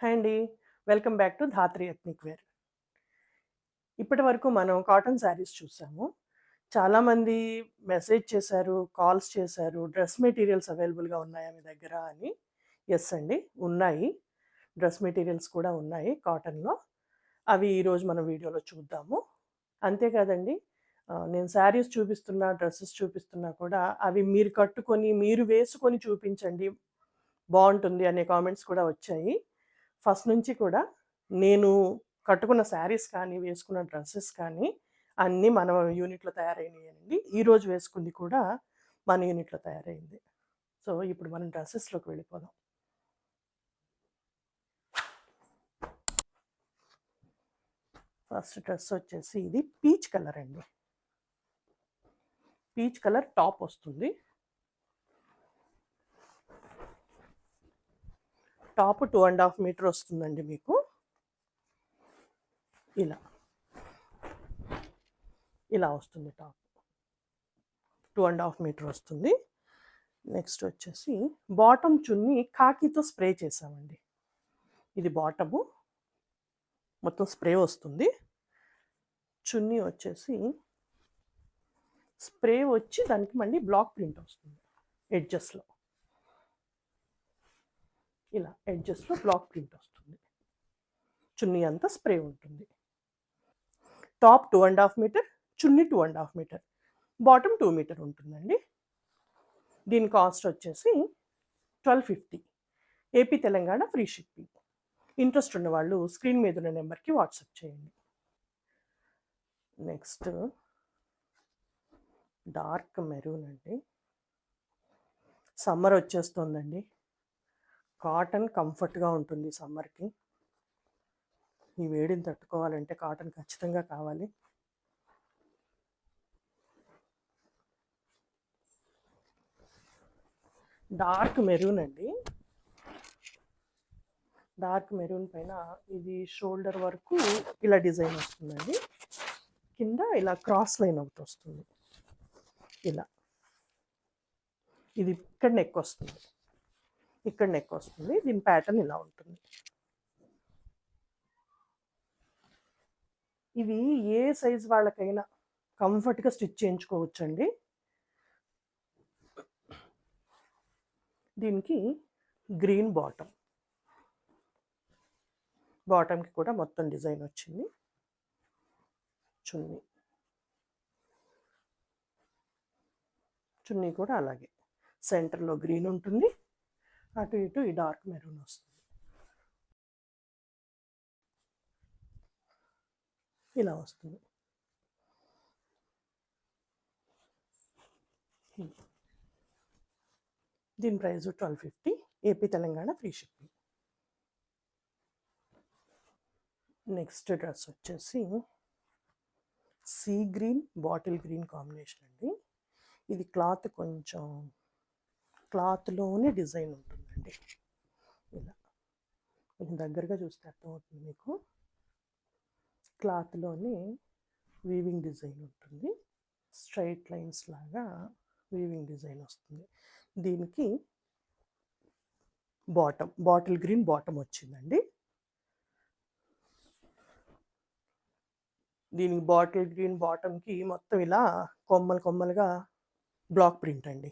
Hi అండి. Welcome back to Dhatri ethnic wear. ఇప్పటి వరకు మనం కాటన్ శారీస్ చూసాము. చాలామంది మెసేజ్ చేశారు, కాల్స్ చేశారు. డ్రెస్ మెటీరియల్స్ అవైలబుల్‌గా ఉన్నాయా మీ దగ్గర అని. ఎస్ అండి. ఉన్నాయి. డ్రెస్ మెటీరియల్స్ కూడా ఉన్నాయి కాటన్‌లో. అవి ఈరోజు మనం వీడియోలో చూద్దాము. అంతేకాదండి నేను శారీస్ చూపిస్తున్నా, డ్రెస్సెస్ చూపిస్తున్నా కూడా అవి మీరు కట్టుకొని, మీరు వేసుకొని చూపించండి. బాగుంటుంది అనే కామెంట్స్ కూడా వచ్చాయి. ఫస్ట్ నుంచి కూడా నేను కట్టుకున్న శారీస్ కానీ, వేసుకున్న డ్రెస్సెస్ కానీ అన్నీ మన యూనిట్‌లో తయారైనాయండి ఈరోజు వేసుకుంది కూడా మన యూనిట్‌లో తయారైంది. సో, ఇప్పుడు మనం డ్రెస్సెస్లోకి వెళ్ళిపోదాం. ఫస్ట్ డ్రెస్ వచ్చేసి ఇది పీచ్ కలర్ అండి. పీచ్ కలర్ టాప్ వస్తుంది. Top two and half metre వస్తుందండి మీకు. ఇలా. ఇలా వస్తుంది top. Two and half metre వస్తుంది. నెక్స్ట్ వచ్చేసి బాటమ్ చున్నీ కాకితో స్ప్రే చేసామండి ఇది బాటము. మొత్తం స్ప్రే వస్తుంది. చున్నీ వచ్చేసి స్ప్రే వచ్చి దానికి మళ్ళీ బ్లాక్ ప్రింట్ వస్తుంది ఎడ్జెస్‌లో. ఇలా ఎడ్జెస్‌లో బ్లాక్ ప్రింట్ వస్తుంది. చున్నీ అంతా స్ప్రే ఉంటుంది. Top two and half metre, చున్నీ 2 ½ మీటర్. బాటమ్ టూ మీటర్ ఉంటుందండి. దీని కాస్ట్ వచ్చేసి 1250 AP, Telangana free shipping. Interest ఉన్నవాళ్ళు స్క్రీన్ మీద ఉన్న నెంబర్‌కి వాట్సాప్ చేయండి. నెక్స్ట్ డార్క్ మెరూన్ అండి. సమ్మర్ వచ్చేస్తుందండి. కాటన్ కంఫర్ట్‌గా ఉంటుంది సమ్మర్‌కి. ఈ వేడిని తట్టుకోవాలంటే కాటన్ ఖచ్చితంగా కావాలి. డార్క్ మెరూన్ అండి. డార్క్ మెరూన్ పైన ఇది షోల్డర్ వరకు ఇలా డిజైన్ వస్తుందండి. కింద ఇలా క్రాస్ లైన్ ఒకటి వస్తుంది. ఇలా. ఇది ఇక్కడ నెక్ వస్తుంది. ఇక్కడ నెక్ వస్తుంది. దీని ప్యాటర్న్ ఇలా ఉంటుంది. ఇవి ఏ సైజ్ వాళ్ళకైనా కంఫర్ట్‌గా స్టిచ్ చేయించుకోవచ్చండి. దీనికి గ్రీన్ బాటమ్. బాటమ్‌కి కూడా మొత్తం డిజైన్ వచ్చింది. చున్నీ. చున్నీ కూడా అలాగే. సెంటర్‌లో గ్రీన్ ఉంటుంది. అటు ఇటు ఈ డార్క్ మెరూన్ వస్తుంది. ఇలా వస్తుంది. దీని price 1250 AP, Telangana free shipping. Next dress వచ్చేసి sea green, bottle green combination అండి. ఇది క్లాత్ కొంచెం క్లాత్‌లోనే డిజైన్ ఉంటుందండి. ఇలా. కొంచెం దగ్గరగా చూస్తే అర్థమవుతుంది మీకు. క్లాత్‌లోనే వీవింగ్ డిజైన్ ఉంటుంది. స్ట్రైట్ లైన్స్ లాగా వీవింగ్ డిజైన్ వస్తుంది. దీనికి బాటమ్, బాటిల్ గ్రీన్ బాటమ్ వచ్చిందండి. దీనికి బాటిల్ గ్రీన్ బాటమ్‌కి మొత్తం ఇలా కొమ్మలు కొమ్మలుగా బ్లాక్ ప్రింట్ అండి.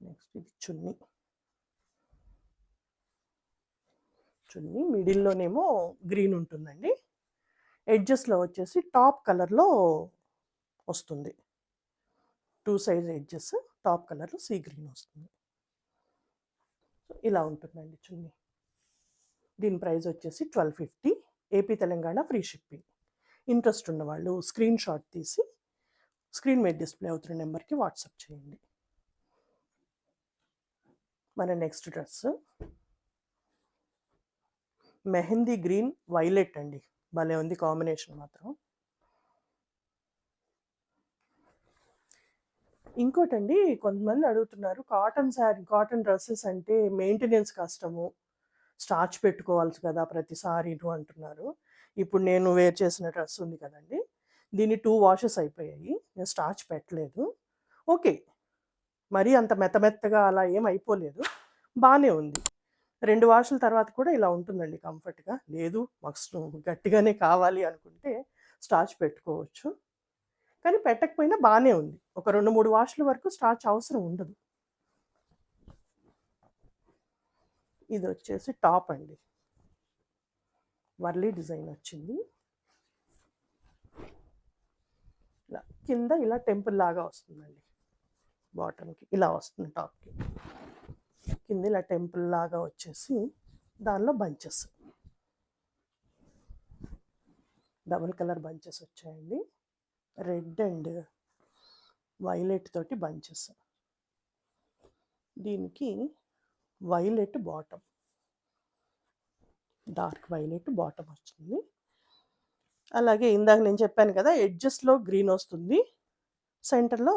నెక్స్ట్ ఇది చున్నీ. చున్నీ మిడిల్‌లోనేమో గ్రీన్ ఉంటుందండి. ఎడ్జెస్‌లో వచ్చేసి టాప్ కలర్‌లో వస్తుంది. టూ సైజ్ ఎడ్జెస్ టాప్ కలర్‌లో సీ గ్రీన్ వస్తుంది. ఇలా ఉంటుందండి చున్నీ. దీని ప్రైస్ వచ్చేసి 1250 AP, Telangana free shipping. Interest ఉన్నవాళ్ళు స్క్రీన్ షాట్ తీసి స్క్రీన్ మీద డిస్‌ప్లే అవుతున్న నెంబర్‌కి వాట్సాప్ చేయండి. మన next dress mehndi green, violet అండి. భలే ఉంది కాంబినేషన్ మాత్రం. ఇంకోటండి కొంతమంది అడుగుతున్నారు కాటన్ శారీ కాటన్ డ్రెస్సెస్ అంటే మెయింటెనెన్స్ కష్టము. స్టార్చ్ పెట్టుకోవాల్సి కదా ప్రతిసారి అంటున్నారు. ఇప్పుడు నేను వేర్ చేసిన డ్రెస్ ఉంది కదండీ! దీన్ని టూ వాషెస్ అయిపోయాయి. నేను స్టార్చ్ పెట్టలేదు. ఓకే. మరీ అంత మెత్త మెత్తగా అలా ఏమైపోలేదు అయిపోలేదు. ఉంది. రెండు వాషల తర్వాత కూడా ఇలా ఉంటుందండి కంఫర్ట్‌గా. లేదు మాకు గట్టిగానే కావాలి అనుకుంటే స్టార్చ్ పెట్టుకోవచ్చు. కానీ పెట్టకపోయినా బాగానే ఉంది. ఒక రెండు మూడు వాషల వరకు స్టార్చ్ అవసరం ఉండదు. ఇది వచ్చేసి టాప్ అండి. వర్లీ డిజైన్ వచ్చింది. ఇలా కింద ఇలా టెంపుల్ లాగా వస్తుందండి. బాటమ్‌కి ఇలా వస్తుంది టాప్‌కి. కింద ఇలా టెంపుల్ లాగా వచ్చేసి దానిలో బంచెస్. డబుల్ కలర్ బంచెస్ వచ్చాయండి. రెడ్ అండ్ వైలెట్ తోటి బంచెస్. దీనికి violet bottom. Dark violet bottom వచ్చింది. అలాగే ఇందాక నేను చెప్పాను కదా! ఎడ్జెస్‌లో గ్రీన్ వస్తుంది. సెంటర్‌లో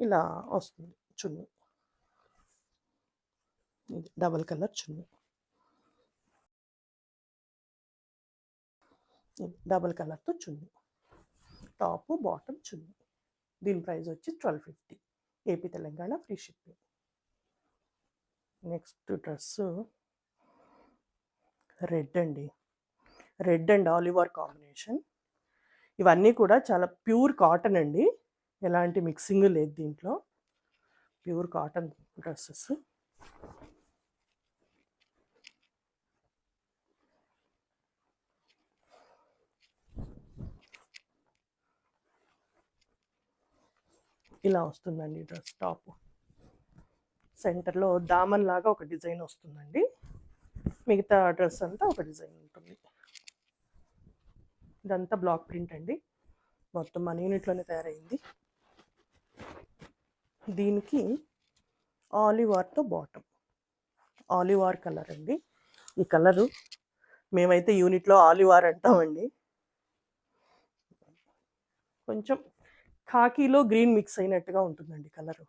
ఇలా వస్తుంది చున్నీ. ఇది డబల్ కలర్ చున్నీ. డబల్ కలర్‌తో చున్నీ. టాపు, బాటమ్, చున్నీ. దీని ప్రైస్ వచ్చి 1250 AP, Telangana free shipping. Next dress red అండి. Red and olive combination. ఇవన్నీ కూడా చాలా ప్యూర్ కాటన్ అండి. ఎలాంటి మిక్సింగ్ లేదు దీంట్లో. ప్యూర్ కాటన్ డ్రెస్సెస్ ఇలా వస్తుందండి డ్రెస్ టాప్ సెంటర్‌లో దామన్ లాగా ఒక డిజైన్ వస్తుందండి. మిగతా డ్రెస్ అంతా ఒక డిజైన్ ఉంటుంది. ఇదంతా బ్లాక్ ప్రింట్ అండి. మొత్తం మన యూనిట్‌లోనే తయారైంది దీనికి ఆలివ్ ఆర్‌తో బాటమ్. ఆలివ్ ఆర్ కలర్ అండి. ఈ కలరు మేమైతే యూనిట్‌లో ఆలివ్ ఆర్ అంటామండి. కొంచెం కాకీలో గ్రీన్ మిక్స్ అయినట్టుగా ఉంటుందండి కలరు.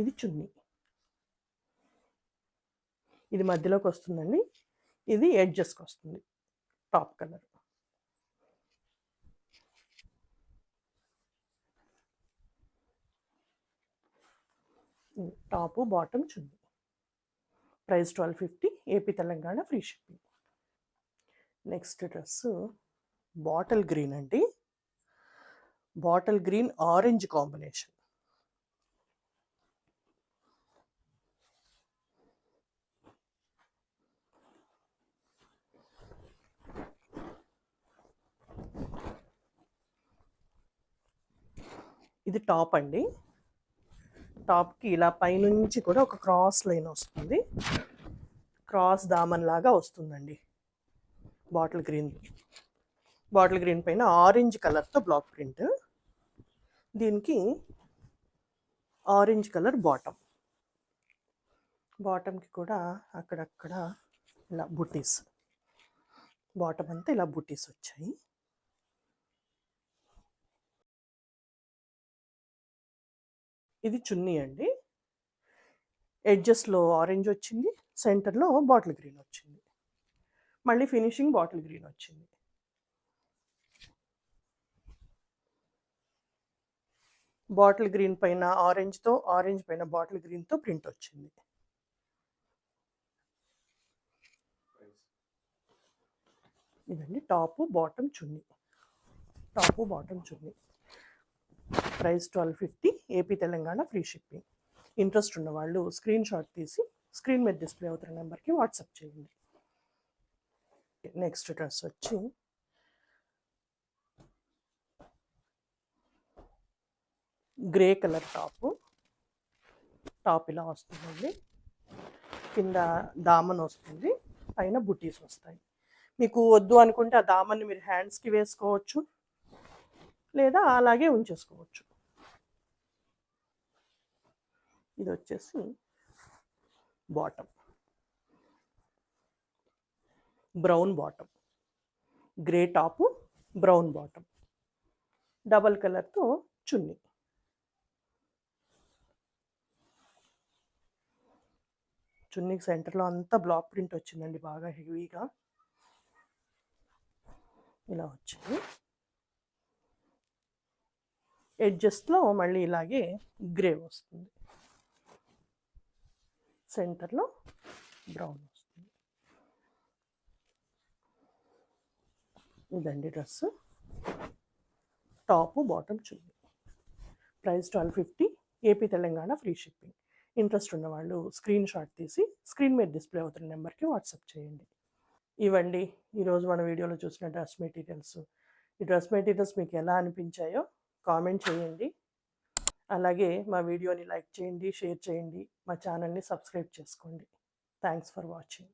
ఇది చున్నీ. ఇది మధ్యలోకి వస్తుందండి ఇది ఎడ్జెస్‌కొస్తుంది. Top colour. Top top, bottom, చున్నీ. Price 1250 AP, Telangana free shipping. Next dress bottle green అండి. Bottle green, orange combination. ఇది టాప్ అండి. టాప్‌కి ఇలా పైనుంచి కూడా ఒక క్రాస్ లైన్ వస్తుంది. క్రాస్ దామన్ లాగా వస్తుందండి. Bottle green. బాటిల్ గ్రీన్ పైన ఆరెంజ్ కలర్‌తో బ్లాక్ ప్రింట్. దీనికి ఆరెంజ్ కలర్ బాటమ్. బాటమ్‌కి కూడా అక్కడక్కడ ఇలా బుటీస్. బాటమ్ అంతా ఇలా బుటీస్ వచ్చాయి. ఇది చున్నీ అండి. ఎడ్జెస్‌లో ఆరెంజ్ వచ్చింది. సెంటర్‌లో బాటిల్ గ్రీన్ వచ్చింది. మళ్ళీ ఫినిషింగ్ బాటిల్ గ్రీన్ వచ్చింది. బాటిల్ గ్రీన్ పైన ఆరెంజ్‌తో, ఆరెంజ్ పైన బాటిల్ గ్రీన్‌తో ప్రింట్ వచ్చింది. ఇదండి టాపు, బాటమ్, చున్నీ. టాపు, బాటమ్, చున్నీ. Price 1250 AP, Telangana free shipping. Interest ఉన్నవాళ్ళు స్క్రీన్ షాట్ తీసి స్క్రీన్ మీద డిస్‌ప్లే అవుతున్న నెంబర్కి వాట్సాప్ చేయండి. నెక్స్ట్ డ్రెస్ వచ్చి గ్రే కలర్ టాపు. టాప్ ఇలా వస్తుందండి. కింద దామన్ వస్తుంది. పైన బుటీస్ వస్తాయి. మీకు వద్దు అనుకుంటే ఆ దామన్‌ని మీరు హ్యాండ్స్‌కి వేసుకోవచ్చు. లేదా అలాగే ఉంచేసుకోవచ్చు. ఇది వచ్చేసి bottom. Brown bottom. Grey top, brown bottom. Double కలర్‌తో చున్నీ. చున్నీకి సెంటర్‌లో అంతా బ్లాక్ ప్రింట్ వచ్చిందండి బాగా హెవీగా. ఇలా వచ్చింది. ఎడ్జస్ట్లో మళ్ళీ ఇలాగే గ్రే వస్తుంది. సెంటర్‌లో బ్రౌన్ వస్తుంది. ఇదండి డ్రెస్సు. టాపు, బాటమ్ చున్నీ. Price 1250 AP, Telangana free shipping. Interest ఉన్నవాళ్ళు స్క్రీన్ షాట్ తీసి స్క్రీన్ మీద డిస్‌ప్లే అవుతున్న నెంబర్‌కి వాట్సాప్ చేయండి. ఇవ్వండి ఈరోజు మన వీడియోలో చూసిన డ్రెస్ మెటీరియల్స్. ఈ డ్రెస్ మెటీరియల్స్ మీకు ఎలా అనిపించాయో కామెంట్ చేయండి. అలాగే మా వీడియోని లైక్ చేయండి, షేర్ చేయండి. మా ఛానల్‌ని సబ్స్క్రైబ్ చేసుకోండి. Thanks for watching.